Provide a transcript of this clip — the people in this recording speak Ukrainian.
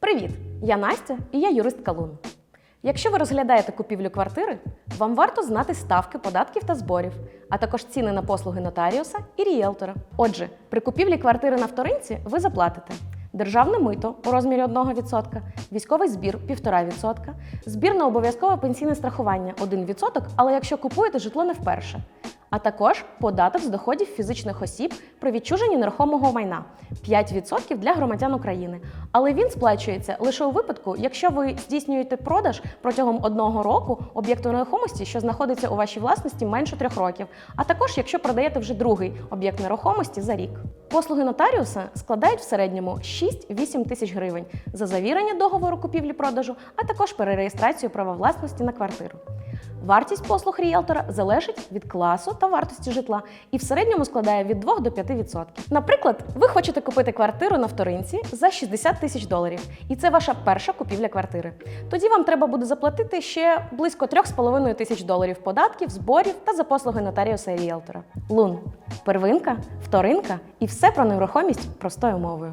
Привіт! Я Настя і я юрист Калун. Якщо ви розглядаєте купівлю квартири, вам варто знати ставки податків та зборів, а також ціни на послуги нотаріуса і рієлтора. Отже, при купівлі квартири на вторинці ви заплатите державне мито у розмірі 1%, військовий збір 1,5%, збір на обов'язкове пенсійне страхування 1%, але якщо купуєте житло не вперше, а також податок з доходів фізичних осіб при відчуженні нерухомого майна 5% для громадян України. Але він сплачується лише у випадку, якщо ви здійснюєте продаж протягом одного року об'єкту нерухомості, що знаходиться у вашій власності менше трьох років, а також якщо продаєте вже другий об'єкт нерухомості за рік. Послуги нотаріуса складають в середньому 6-8 тисяч гривень за завірення договору купівлі-продажу, а також перереєстрацію права власності на квартиру. Вартість послуг ріелтора залежить від класу та вартості житла і в середньому складає від 2 до 5%. Наприклад, ви хочете купити квартиру на вторинці за 60 тисяч доларів, і це ваша перша купівля квартири. Тоді вам треба буде заплатити ще близько 3,5 тисяч доларів податків, зборів та за послуги нотаріуса і ріелтора. Лун первинка, вторинка і все про нерухомість простою мовою.